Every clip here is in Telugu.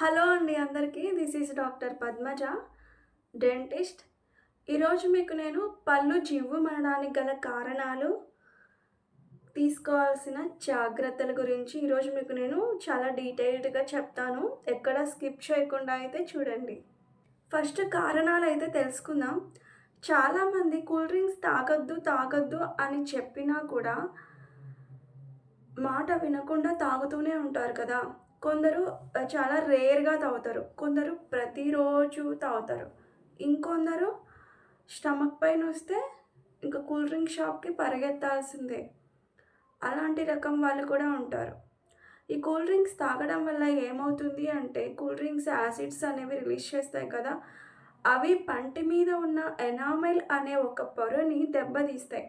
హలో అండి అందరికీ this is doctor Padmaja dentist. ఈరోజు మీకు నేను పళ్ళు జివ్వు మనడానికి గల కారణాలు తీసుకోవాల్సిన జాగ్రత్తల గురించి ఈరోజు మీకు నేను చాలా డీటెయిల్డ్గా చెప్తాను. ఎక్కడ స్కిప్ చేయకుండా అయితే చూడండి. ఫస్ట్ కారణాలు అయితే తెలుసుకుందాం. చాలామంది కూల్ డ్రింక్స్ తాగొద్దు తాగొద్దు అని చెప్పినా కూడా మాట వినకుండా తాగుతూనే ఉంటారు కదా. కొందరు చాలా రేర్గా తాగుతారు. కొందరు ప్రతిరోజు తాగుతారు. ఇంకొందరు స్టమక్ పైన వస్తే ఇంకా కూల్ డ్రింక్ షాప్కి పరిగెత్తాల్సిందే. అలాంటి రకం వాళ్ళు కూడా ఉంటారు. ఈ కూల్ డ్రింక్స్ తాగడం వల్ల ఏమవుతుంది అంటే కూల్ డ్రింక్స్ యాసిడ్స్ అనేవి రిలీజ్ చేస్తాయి కదా అవి పంటి మీద ఉన్న ఎనామెల్ అనే ఒక పొరని దెబ్బతీస్తాయి.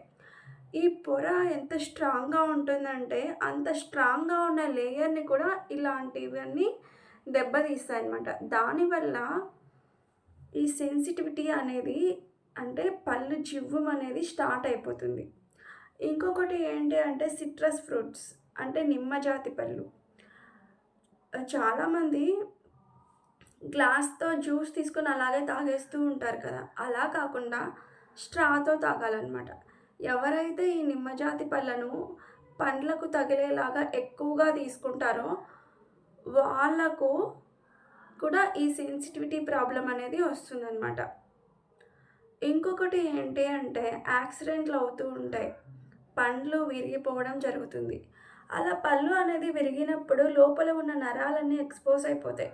ఈ పొర ఎంత స్ట్రాంగ్గా ఉంటుందంటే అంత స్ట్రాంగ్గా ఉన్న లేయర్ని కూడా ఇలాంటివన్నీ దెబ్బతీస్తాయి అనమాట దానివల్ల ఈ సెన్సిటివిటీ అనేది అంటే పళ్ళు జివ్వం అనేది స్టార్ట్ అయిపోతుంది. ఇంకొకటి ఏంటి అంటే సిట్రస్ ఫ్రూట్స్ అంటే నిమ్మ జాతి పళ్ళు. చాలామంది గ్లాస్తో జ్యూస్ తీసుకొని అలాగే తాగేస్తూ ఉంటారు కదా. అలా కాకుండా స్ట్రాతో తాగాలన్నమాట. ఎవరైతే ఈ నిమ్మజాతి పళ్ళను పండ్లకు తగిలేలాగా ఎక్కువగా తీసుకుంటారో వాళ్ళకు కూడా ఈ సెన్సిటివిటీ ప్రాబ్లం అనేది వస్తుందన్నమాట. ఇంకొకటి ఏంటి అంటే యాక్సిడెంట్లు అవుతూ ఉంటాయి. పండ్లు విరిగిపోవడం జరుగుతుంది. అలా పళ్ళు అనేది విరిగినప్పుడు లోపల ఉన్న నరాలన్నీ ఎక్స్పోజ్ అయిపోతాయి.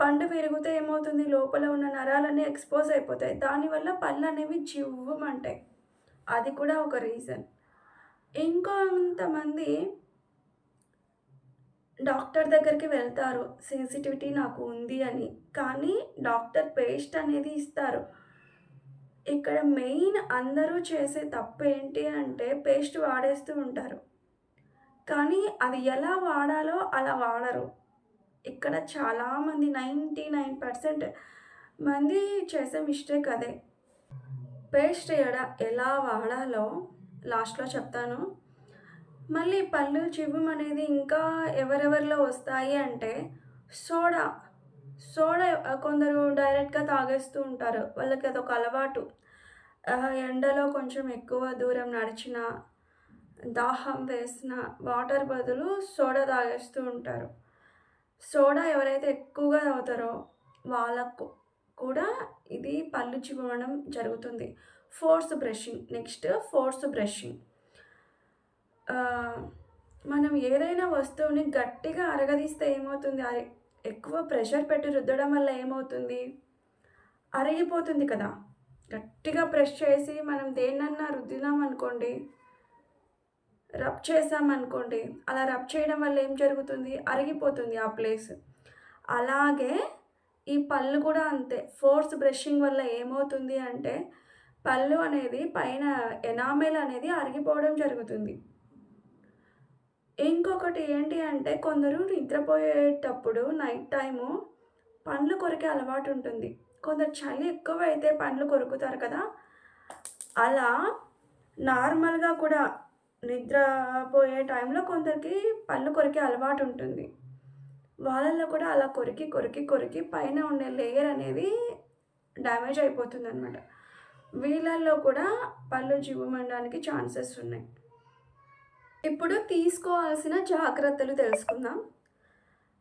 పండు విరిగితే ఏమవుతుంది? లోపల ఉన్న నరాలన్నీ ఎక్స్పోజ్ అయిపోతాయి. దానివల్ల పళ్ళు అనేవి జివ్వమంటాయి. అది కూడా ఒక రీజన్ ఇంకొంతమంది డాక్టర్ దగ్గరికి వెళ్తారు. సెన్సిటివిటీ నాకు ఉంది అని. కానీ డాక్టర్ పేస్ట్ అనేది ఇస్తారు. ఇక్కడ మెయిన్ అందరూ చేసే తప్పు ఏంటి అంటే పేస్ట్ వాడేస్తూ ఉంటారు. కానీ అది ఎలా వాడాలో అలా వాడరు. ఇక్కడ చాలామంది నైంటీ నైన్ పర్సెంట్ మంది చేసే మిస్టేక్ అదే. పేస్ట్ ఎడ ఎలా వాడాలో లాస్ట్లో చెప్తాను. మళ్ళీ పళ్ళు చివ్వం అనేది ఇంకా ఎవరెవరిలో వస్తాయి అంటే సోడా. సోడా కొందరు డైరెక్ట్గా తాగేస్తూ ఉంటారు. వాళ్ళకి అదొక అలవాటు. ఎండలో కొంచెం ఎక్కువ దూరం నడిచిన దాహం వేసిన వాటర్ బదులు సోడా తాగేస్తూ ఉంటారు. సోడా ఎవరైతే ఎక్కువగా తాగుతారో వాళ్ళకు కూడా ఇది పళ్ళు చివడం జరుగుతుంది. Force brushing next force brushing మనం ఏదైనా వస్తువుని గట్టిగా అరగదీస్తే ఏమవుతుంది? అరి ఎక్కువ ప్రెషర్ పెట్టి రుద్దడం వల్ల ఏమవుతుంది? అరిగిపోతుంది కదా. గట్టిగా ప్రెస్ చేసి మనం దేన్నన్నా రుద్దినాం అనుకోండి రబ్ చేసామనుకోండి అలా రబ్ చేయడం వల్ల ఏం జరుగుతుంది? అరిగిపోతుంది ఆ ప్లేస్ అలాగే ఈ పళ్ళు కూడా అంతే. ఫోర్స్ బ్రషింగ్ వల్ల ఏమవుతుంది అంటే పళ్ళు అనేది పైన ఎనామెల్ అనేది అరిగిపోవడం జరుగుతుంది. ఇంకొకటి ఏంటి అంటే కొందరు నిద్రపోయేటప్పుడు నైట్ టైము పండ్లు కొరికే అలవాటు ఉంటుంది. కొందరు చలి ఎక్కువ అయితే పండ్లు కొరుకుతారు కదా. అలా నార్మల్గా కూడా నిద్రపోయే టైంలో కొందరికి పళ్ళు కొరికే అలవాటు ఉంటుంది. వాళ్ళల్లో కూడా అలా కొరికి కొరికి కొరికి పైన ఉండే లేయర్ అనేది డ్యామేజ్ అయిపోతుంది అనమాట వీళ్ళల్లో కూడా పళ్ళు జివ్వమనడానికి ఛాన్సెస్ ఉన్నాయి. ఇప్పుడు తీసుకోవాల్సిన జాగ్రత్తలు తెలుసుకుందాం.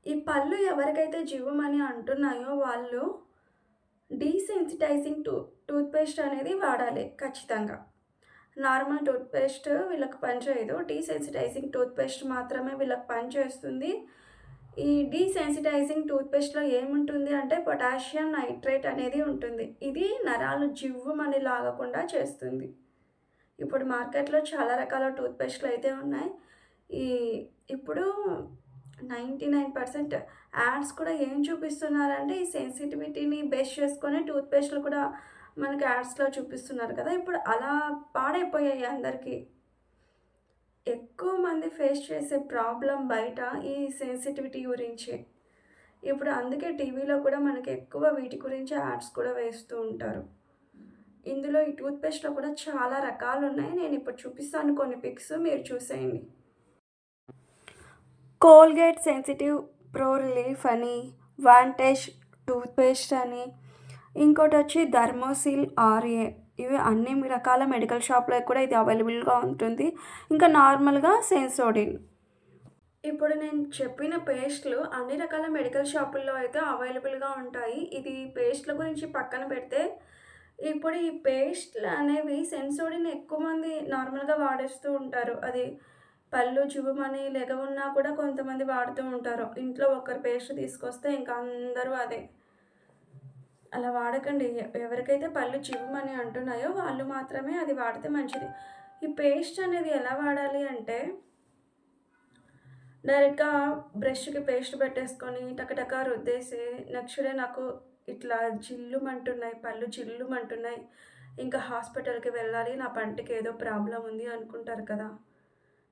ఈ పళ్ళు ఎవరికైతే జివ్వమని అంటున్నాయో వాళ్ళు డీసెన్సిటైజింగ్ టూ టూత్పేస్ట్ అనేది వాడాలి ఖచ్చితంగా. నార్మల్ టూత్పేస్ట్ వీళ్ళకి పనిచేయదు. డీసెన్సిటైజింగ్ టూత్పేస్ట్ మాత్రమే వీళ్ళకి పనిచేస్తుంది. ఈ డీసెన్సిటైజింగ్ టూత్పేస్ట్లో ఏముంటుంది అంటే పొటాషియం నైట్రేట్ అనేది ఉంటుంది. ఇది నరాలు జివ్వుమని లాగకుండా చేస్తుంది. ఇప్పుడు మార్కెట్లో చాలా రకాల టూత్పేస్ట్లు అయితే ఉన్నాయి. ఈ ఇప్పుడు నైంటీ నైన్ పర్సెంట్ యాడ్స్ కూడా ఏం చూపిస్తున్నారంటే ఈ సెన్సిటివిటీని బేస్ చేసుకొని టూత్పేస్ట్లు కూడా మనకి యాడ్స్లో చూపిస్తున్నారు కదా. ఇప్పుడు అలా పాడైపోయాయి అందరికీ. ఎక్కువ మంది ఫేస్ చేసే ప్రాబ్లం బయట ఈ సెన్సిటివిటీ గురించే. ఇప్పుడు అందుకే టీవీలో కూడా మనకి ఎక్కువ వీటి గురించి యాడ్స్ కూడా వేస్తూ ఉంటారు. ఇందులో ఈ టూత్పేస్ట్లో కూడా చాలా రకాలు ఉన్నాయి నేను ఇప్పుడు చూపిస్తాను కొన్ని పిక్స్ మీరు చూసేయండి. కోల్గేట్ సెన్సిటివ్ ప్రో రిలీఫ్ అని వాంటేజ్ టూత్పేస్ట్ అని ఇంకోటి వచ్చి ధర్మోసిల్ ఆర్ఏ ఇవి అన్ని రకాల మెడికల్ షాప్లో కూడా ఇది అవైలబుల్గా ఉంటుంది. ఇంకా నార్మల్గా సెన్సోడిన్. ఇప్పుడు నేను చెప్పిన పేస్ట్లు అన్ని రకాల మెడికల్ షాపుల్లో అయితే అవైలబుల్గా ఉంటాయి. ఇది పేస్ట్ల గురించి పక్కన పెడితే ఇప్పుడు ఈ పేస్ట్లు అనేవి సెన్సోడిన్ ఎక్కువ మంది నార్మల్గా వాడేస్తూ ఉంటారు. అది పళ్ళు జువ్మని లెగ ఉన్నా కూడా కొంతమంది వాడుతూ ఉంటారు. ఇంట్లో ఒకరు పేస్ట్ తీసుకొస్తే ఇంకా అందరూ అదే. అలా వాడకండి. ఎ- ఎవరికైతే పళ్ళు చివ్వమని అంటున్నాయో వాళ్ళు మాత్రమే అది వాడితే మంచిది. ఈ పేస్ట్ అనేది ఎలా వాడాలి అంటే డైరెక్ట్గా బ్రష్కి పేస్ట్ పెట్టేసుకొని టకటక రుద్దేసి నెక్స్ట్ డే నాకు ఇట్లా జిల్లుమంటున్నాయి పళ్ళు జిల్లుమంటున్నాయి ఇంకా హాస్పిటల్కి వెళ్ళాలి నా పంటికి ఏదో ప్రాబ్లం ఉంది అనుకుంటారు కదా.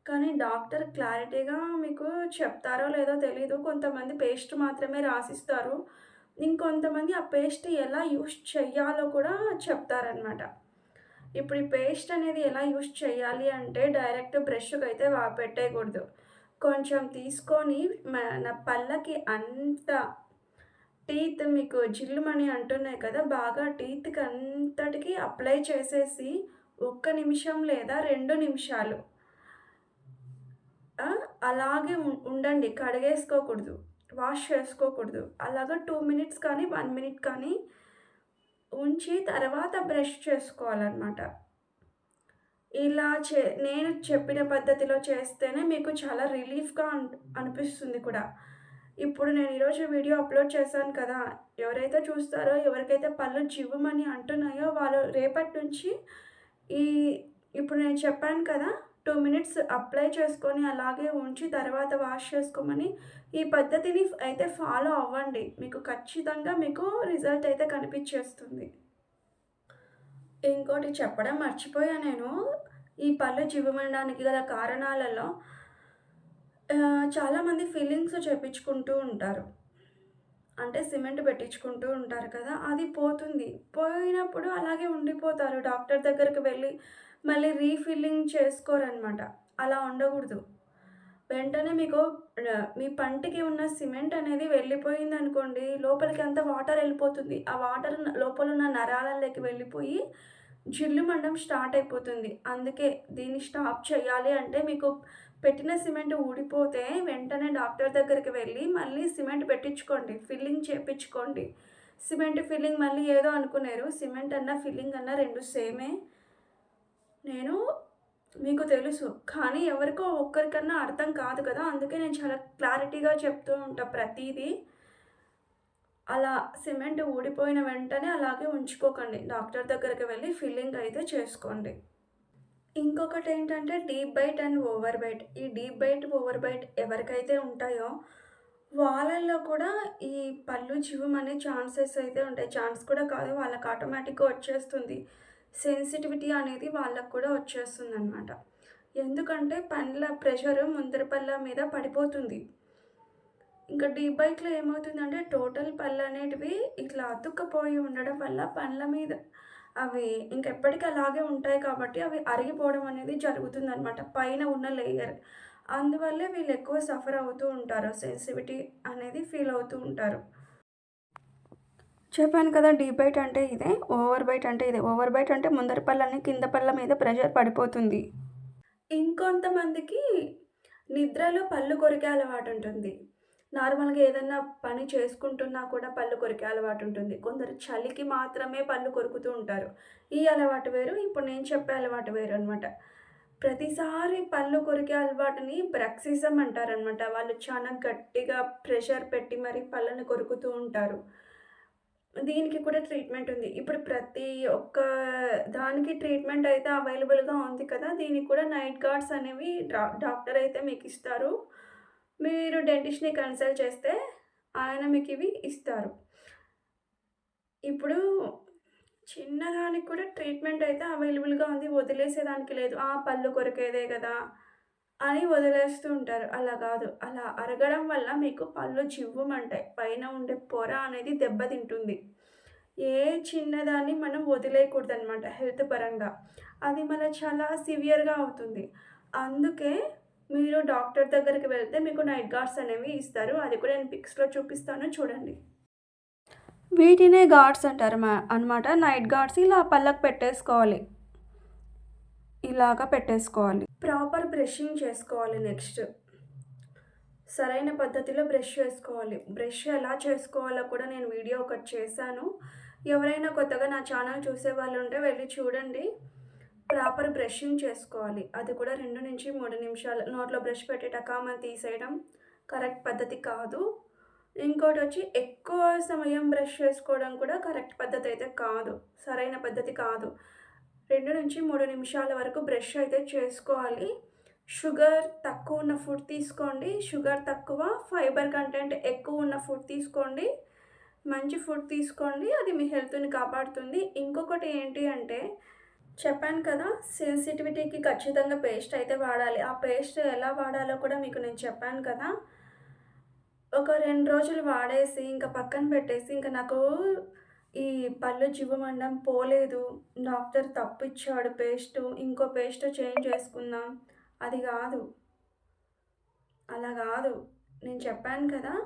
కానీ డాక్టర్ క్లారిటీగా మీకు చెప్తారో లేదో తెలీదు. కొంతమంది పేస్ట్ మాత్రమే రాసిస్తారు. ఇంకొంతమంది ఆ పేస్ట్ ఎలా యూస్ చేయాలో కూడా చెప్తారనమాట ఇప్పుడు ఈ పేస్ట్ అనేది ఎలా యూస్ చేయాలి అంటే డైరెక్ట్ బ్రష్కి అయితే వా పెట్టేయకూడదు కొంచెం తీసుకొని మన పళ్ళకి అంత టీత్ మీకు జిల్లుమని అంటున్నాయి కదా బాగా టీత్కి అంతటికి అప్లై చేసేసి ఒక్క నిమిషం లేదా రెండు నిమిషాలు అలాగే ఉం- ఉండండి కడిగేసుకోకూడదు. వాష్ చేసుకోకూడదు. అలాగా టూ మినిట్స్ కానీ వన్ మినిట్ కానీ ఉంచి తర్వాత బ్రష్ చేసుకోవాలన్నమాట. ఇలా చే నేను చెప్పిన పద్ధతిలో చేస్తేనే మీకు చాలా రిలీఫ్గా అనిపిస్తుంది కూడా. ఇప్పుడు నేను ఈరోజు వీడియో అప్లోడ్ చేశాను కదా. ఎవరైతే చూస్తారో ఎవరికైతే పళ్ళు జివ్వమని అంటున్నాయో వాళ్ళు రేపటి నుంచి ఈ ఇప్పుడు నేను చెప్పాను కదా టూ మినిట్స్ అప్లై చేసుకొని అలాగే ఉంచి తర్వాత వాష్ చేసుకోమని ఈ పద్ధతిని అయితే ఫాలో అవ్వండి. మీకు ఖచ్చితంగా మీకు రిజల్ట్ అయితే కనిపించేస్తుంది. ఇంకోటి చెప్పడం మర్చిపోయా నేను. ఈ పళ్ళు జివ్వమనడానికి గల కారణాలలో చాలామంది ఫీలింగ్స్ చేపించుకుంటూ ఉంటారు. అంటే సిమెంట్ పెట్టించుకుంటూ ఉంటారు కదా అది పోతుంది. పోయినప్పుడు అలాగే ఉండిపోతారు. డాక్టర్ దగ్గరికి వెళ్ళి మళ్ళీ రీఫిల్లింగ్ చేసుకోరనమాట అలా ఉండకూడదు. వెంటనే మీకు మీ పంటికి ఉన్న సిమెంట్ అనేది వెళ్ళిపోయింది అనుకోండి లోపలికి అంత వాటర్ వెళ్ళిపోతుంది. ఆ వాటర్ లోపల ఉన్న నరాలలోకి వెళ్ళిపోయి జిల్లు మండం స్టార్ట్ అయిపోతుంది. అందుకే దీన్ని స్టాప్ చేయాలి అంటే మీకు పెట్టిన సిమెంట్ ఊడిపోతే వెంటనే డాక్టర్ దగ్గరికి వెళ్ళి మళ్ళీ సిమెంట్ పెట్టించుకోండి. ఫిల్లింగ్ చేపించుకోండి. సిమెంట్ ఫిల్లింగ్ మళ్ళీ ఏదో అనుకున్నారు సిమెంట్ అన్న ఫిల్లింగ్ అన్న రెండు సేమే. నేను మీకు తెలుసు కానీ ఎవరికో ఒక్కరికన్నా అర్థం కాదు కదా. అందుకే నేను చాలా క్లారిటీగా చెప్తూ ఉంటా ప్రతిదీ. అలా సిమెంట్ ఊడిపోయిన వెంటనే అలాగే ఉంచుకోకండి. డాక్టర్ దగ్గరికి వెళ్ళి ఫిల్లింగ్ అయితే చేసుకోండి. ఇంకొకటి ఏంటంటే deep bite and over bite. ఈ డీప్ బైట్ ఓవర్ బైట్ ఎవరికైతే ఉంటాయో వాళ్ళల్లో కూడా ఈ పళ్ళు జీవం అనే ఛాన్సెస్ అయితే ఉంటాయి. ఛాన్స్ కూడా కాదు వాళ్ళకి ఆటోమేటిక్గా వచ్చేస్తుంది. సెన్సిటివిటీ అనేది వాళ్ళకు కూడా వచ్చేస్తుంది అనమాట ఎందుకంటే పండ్ల ప్రెషర్ ముందర పళ్ళ మీద పడిపోతుంది. ఇంకా డీప్ బైక్లో ఏమవుతుందంటే టోటల్ పళ్ళు అనేటివి ఇట్లా అతుక్కపోయి ఉండడం వల్ల పండ్ల మీద అవి ఇంకెప్పటికీ అలాగే ఉంటాయి కాబట్టి అవి అరిగిపోవడం అనేది జరుగుతుంది అనమాట పైన ఉన్న లేయర్ అందువల్లే వీళ్ళు ఎక్కువ సఫర్ అవుతూ ఉంటారు. సెన్సిటివిటీ అనేది ఫీల్ అవుతూ ఉంటారు. చెప్పాను కదా డీప్ బైట్ అంటే ఇదే ఓవర్ బైట్ అంటే ఇదే. ఓవర్ బైట్ అంటే ముందర పళ్ళని కింద పళ్ళ మీద ప్రెషర్ పడిపోతుంది. ఇంకొంతమందికి నిద్రలో పళ్ళు కొరికే అలవాటు ఉంటుంది. నార్మల్గా ఏదైనా పని చేసుకుంటున్నా కూడా పళ్ళు కొరికే అలవాటు ఉంటుంది. కొందరు చలికి మాత్రమే పళ్ళు కొరుకుతూ ఉంటారు. ఈ అలవాటు వేరు ఇప్పుడు నేను చెప్పే అలవాటు వేరు అనమాట ప్రతిసారి పళ్ళు కొరికే అలవాటుని బ్రక్సిజం అంటారనమాట వాళ్ళు చాలా గట్టిగా ప్రెషర్ పెట్టి మరి పళ్ళని కొరుకుతూ ఉంటారు. దీనికి కూడా ట్రీట్మెంట్ ఉంది. ఇప్పుడు ప్రతి ఒక్క దానికి ట్రీట్మెంట్ అయితే అవైలబుల్గా ఉంది కదా దీనికి కూడా నైట్ గార్డ్స్ అనేవి డాక్టర్ అయితే మీకు ఇస్తారు. మీరు డెంటిస్ట్ని కన్సల్ట్ చేస్తే ఆయన మీకు ఇవి ఇస్తారు. ఇప్పుడు చిన్నదానికి కూడా ట్రీట్మెంట్ అయితే అవైలబుల్గా ఉంది వదిలేసేదానికి లేదు. ఆ పళ్ళు కొరికేదే కదా అని వదిలేస్తూ ఉంటారు. అలా కాదు. అలా అరగడం వల్ల మీకు పళ్ళు చివ్వమంటాయి. పైన ఉండే పొర అనేది దెబ్బతింటుంది. ఏ చిన్నదాన్ని మనం వదిలేయకూడదు అనమాట హెల్త్ పరంగా. అది మన చాలా సివియర్గా అవుతుంది. అందుకే మీరు డాక్టర్ దగ్గరికి వెళ్తే మీకు నైట్ గార్డ్స్ అనేవి ఇస్తారు. అది కూడా నేను పిక్స్లో చూపిస్తాను. చూడండి. వీటినే గార్డ్స్ అంటారు అనమాట నైట్ గార్డ్స్ ఇలా పళ్ళకు పెట్టేసుకోవాలి. ఇలాగా పెట్టేసుకోవాలి. ప్రాపర్ బ్రషింగ్ చేసుకోవాలి నెక్స్ట్. సరైన పద్ధతిలో బ్రష్ చేసుకోవాలి. బ్రష్ ఎలా చేసుకోవాలో కూడా నేను వీడియో ఒకటి చేశాను. ఎవరైనా కొత్తగా నా ఛానల్ చూసే వాళ్ళు ఉంటే వెళ్ళి చూడండి. ప్రాపర్ బ్రషింగ్ చేసుకోవాలి. అది కూడా రెండు నుంచి మూడు నిమిషాలు. నోట్లో బ్రష్ పెట్టి టకామని తీసేయడం కరెక్ట్ పద్ధతి కాదు. ఇంకోటి వచ్చి ఎక్కువ సమయం బ్రష్ చేసుకోవడం కూడా కరెక్ట్ పద్ధతి అయితే కాదు. సరైన పద్ధతి కాదు. రెండు నుంచి మూడు నిమిషాల వరకు బ్రష్ అయితే చేసుకోవాలి. షుగర్ తక్కువ ఉన్న ఫుడ్ తీసుకోండి. షుగర్ తక్కువ ఫైబర్ కంటెంట్ ఎక్కువ ఉన్న ఫుడ్ తీసుకోండి. మంచి ఫుడ్ తీసుకోండి. అది మీ హెల్త్ని కాపాడుతుంది. ఇంకొకటి ఏంటి అంటే చెప్పాను కదా సెన్సిటివిటీకి ఖచ్చితంగా పేస్ట్ అయితే వాడాలి. ఆ పేస్ట్ ఎలా వాడాలో కూడా మీకు నేను చెప్పాను కదా. ఒక రెండు రోజులు వాడేసి ఇంకా పక్కన పెట్టేసి ఇంకా నాకు ఈ పళ్ళు జివ్వమండం పోలేదు. డాక్టర్ తప్పిచ్చాడు పేస్ట్ ఇంకో పేస్ట్ చేంజ్ చేసుకుందాం. అది కాదు. అలా కాదు. నేను చెప్పాను కదా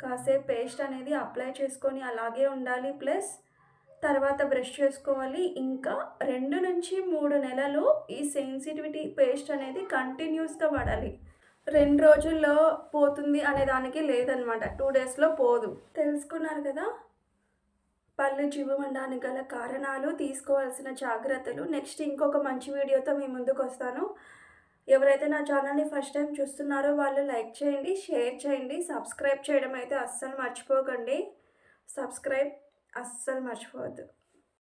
కాసేపు పేస్ట్ అనేది అప్లై చేసుకొని అలాగే ఉండాలి ప్లస్ తర్వాత బ్రష్ చేసుకోవాలి. ఇంకా రెండు నుంచి మూడు నెలలు ఈ సెన్సిటివిటీ పేస్ట్ అనేది కంటిన్యూస్గా పడాలి. రెండు రోజుల్లో పోతుంది అనే దానికి లేదనమాట టూ డేస్లో పోదు. తెలుసుకున్నారు కదా? పళ్ళు చివ్వమండానికి గల కారణాలు తీసుకోవాల్సిన జాగ్రత్తలు. నెక్స్ట్ ఇంకొక మంచి వీడియోతో మీ ముందుకు వస్తాను. ఎవరైతే నా ఛానల్ని ఫస్ట్ టైం చూస్తున్నారో వాళ్ళు లైక్ చేయండి షేర్ చేయండి సబ్స్క్రైబ్ చేయడం అయితే అస్సలు మర్చిపోకండి. సబ్స్క్రైబ్ అస్సలు మర్చిపోవద్దు.